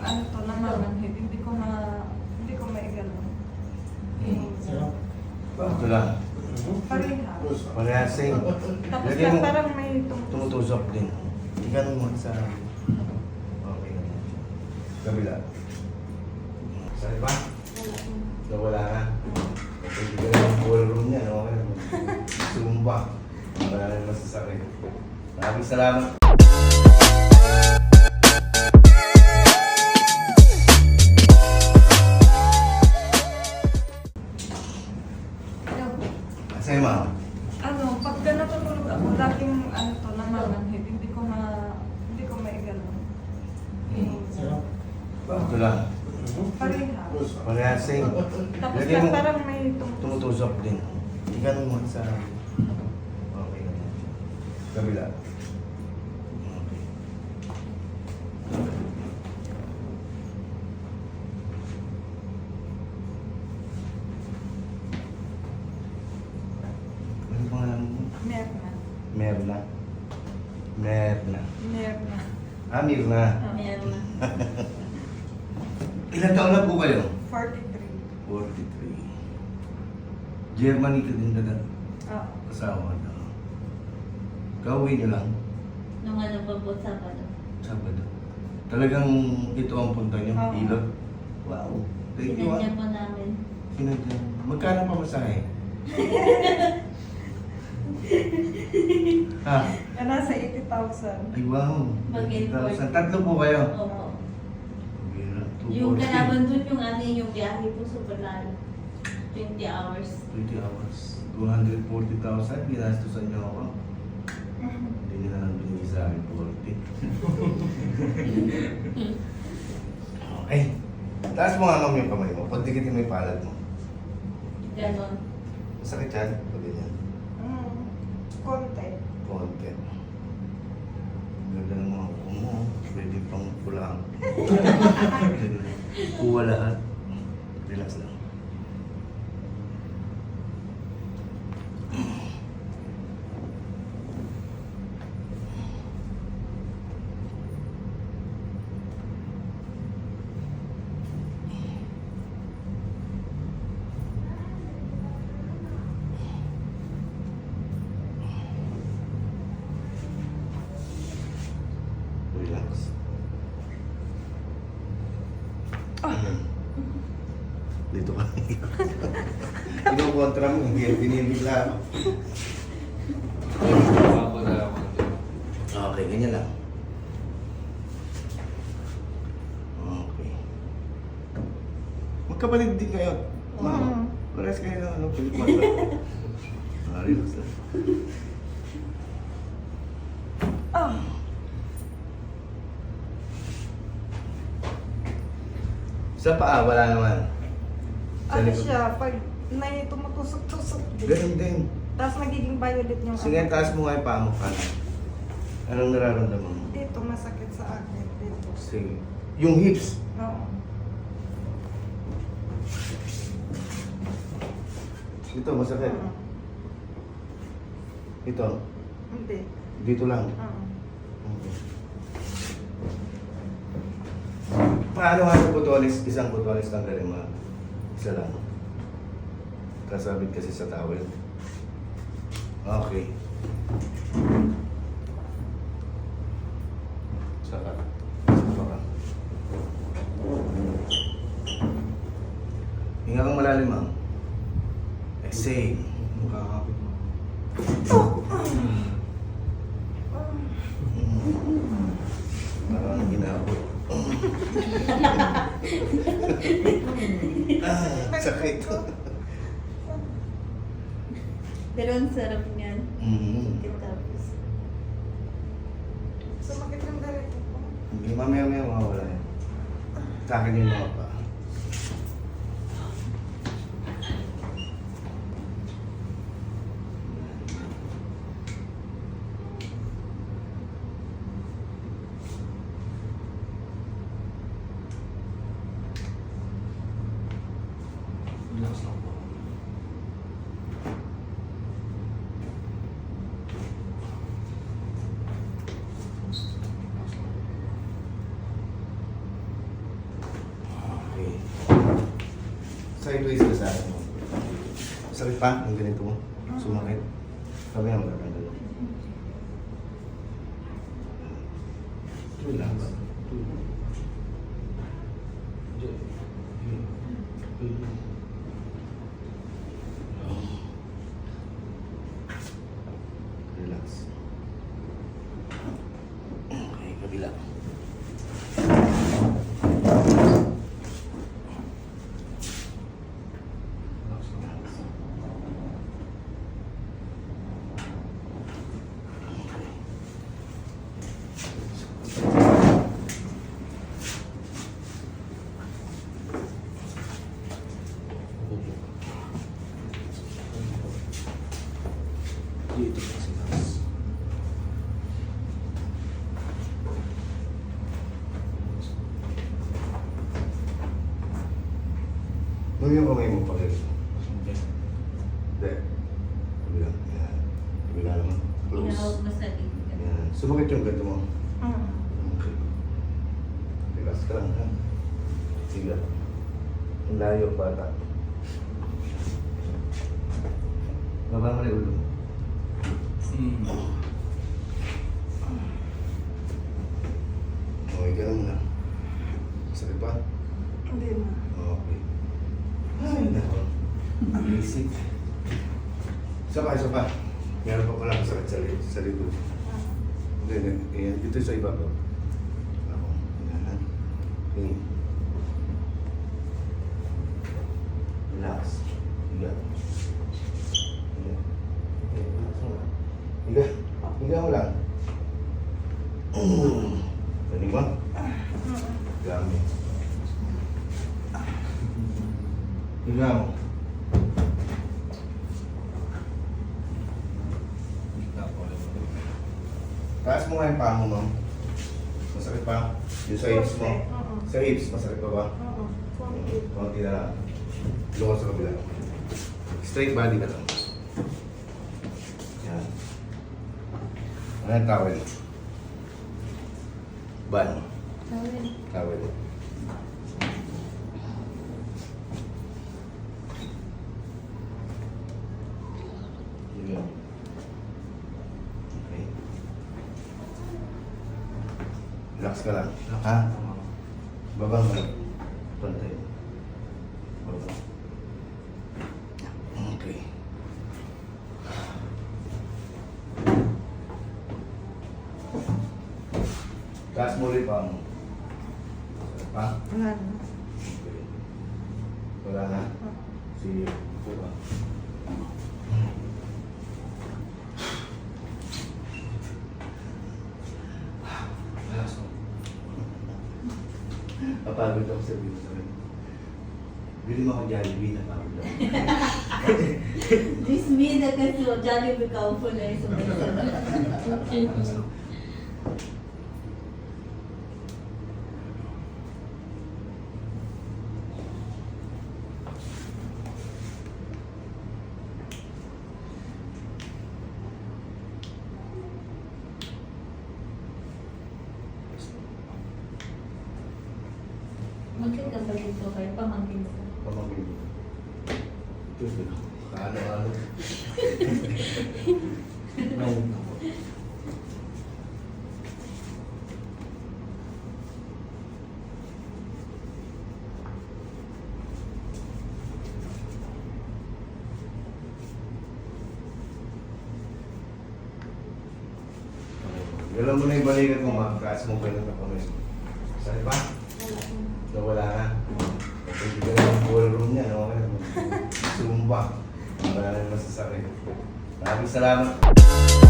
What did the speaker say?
ano to namamanhid, hindi ko ma hindi ko maigalaw. Ito lang. Pareha. Parehas same. Tapos Lagyan na mo- parang may tumutusok. Tumutusok din. Ganun mo sa... Okay. Kabila. Saan ba? Nawala na. Pwede ka na yung ballroom niya. Okay na. Sumba. Wala na yung masasakit. Maraming salamat. Kasi ma'am, Ano, pagka natutulog ako, laging ano to namamanhid, hindi ko ma hindi ko maigalaw. ito lang. Pareha. Parehas same. Tapos na mo- parang may tumutusok. Tumutusok din. Ganun mo sa... Okay. Kabila. Merna. Merna. Ah, Mirna. Ah. Mirna. Ilan taon na po kayo? 43. 43. Germany ka din talaga? Oo. Kasama na. Ah. Kauwi niyo lang? Nung ano pa po, Sabado. Sabado. Talagang ito ang punta niyo, ah. oh. Ilot? Wow. Thank Sinadya you. Ah. Sinadya po namin. Sinadya. Magkano pa masahe? ha? Nasa 80 2,000. Wow. Mag-import. Tatlo po kayo? Opo. Yung kalaban dun yung ano, yung biyahe po super lalo. 20 hours. 20 hours. 240,000, ginastusan niyo ako. Hindi nyo na lang binigay sa akin 40. okay. Taas mo nga lang yung kamay mo. Pagdikitin mo yung palad mo. Ganon. Masakit yan? Pag ganyan. Mm, konti. Konti. Ganda ng mga kuko mo. Pwede pang pulang. Kuha lahat. Relax lang. Relax. Dito ka. Ikaw kontra mo, hindi binibigla ako. Okay, ganyan lang. Okay. Magkapatid din kayo. Mama, Mhm. pares kayo ng ano, mata. Ah, relax lang. Ah, Sa paa, wala naman. Sa ano likod. siya, pag may tumutusok-tusok din. Ganun din. Tapos nagiging violet yung Sige, ano. taas mo nga yung paa mo. Ano? Anong nararamdaman mo? Dito, masakit sa akin. Dito. Sige. Yung hips. Oo. Ito, masakit. Oo. Ito. Hindi. Dito lang. Oo. Okay. Paano nga yung butones? Isang butones lang galing mo. Isa lang. Kasabit kasi sa towel. Okay. Saka. Saka ka. Hinga kang malalim, ma'am. Exhale. Makakapit mo. Parang ginabot. sakit. Pero ang sarap niyan. mm. Tapos, Sumakit ganito ko. Hindi, mamaya mamaya mawawala yan. Sa akin yung mga Bilas lang po. Okay. Sideways ka sa akin mo. Masakit pa ang ganito mo. Sumakit. Sabi ang gaganda. Ito lang ba? Ito. Ito. Ito. Nung yung kamay mo pa rin. Okay. Hindi. Kabila. Yan. Kabila naman. Close. Mo sa liga. Yan. Sumakit yung ganito mo. Mm. Okay. Relax ka lang ha. Sige. Ang layo bata. Baba mo na yung ulo. Hmm. Okay ka lang muna. Sakit pa? Hindi na. Okay. Basic. Isa pa, isa pa. Meron pa pala sa, li- sa likod. Hindi, hindi. Ayan, dito sa iba ko. Ako. Ayan. Okay. Relax. Higa. Higa. Higa. Higa mo lang. Mo? Gamit. Higa mo. Taas mo nga yung paa mo, ma'am. Masakit pa? Yung sa hips mo. Oo. Sa hips, masakit pa ba? Oo. Konti. Na lang. Lukas sa kabila. Straight body ka lang. Yan. Ano yung towel? Ban. Tawin. Towel. Yun. Okay. Relax ka lang. Ha? Baba mo lang. Pantay. Baba. Okay. Taas mo ulit pa mo. Pa? Wala na. Okay. Wala na. Sige. Buka. Relax mo. Papagod ako sa sa Bili mo ako Jollibee na pagod ako. This me na kasi Jollibee ka upo na yung Relax Magkita ba dito kayo? Pamangkin ko. Pamangkin mo. Ito yun. Kaano-ano. Nawag na po. Galaw mo na yung balikat mo, makakaas mo pa yung kapamay. Saan ba? Wala. Nawala na. Pwede ka na yung ballroom niya, no? Zumba. Wala na yung masasakit. Maraming salamat.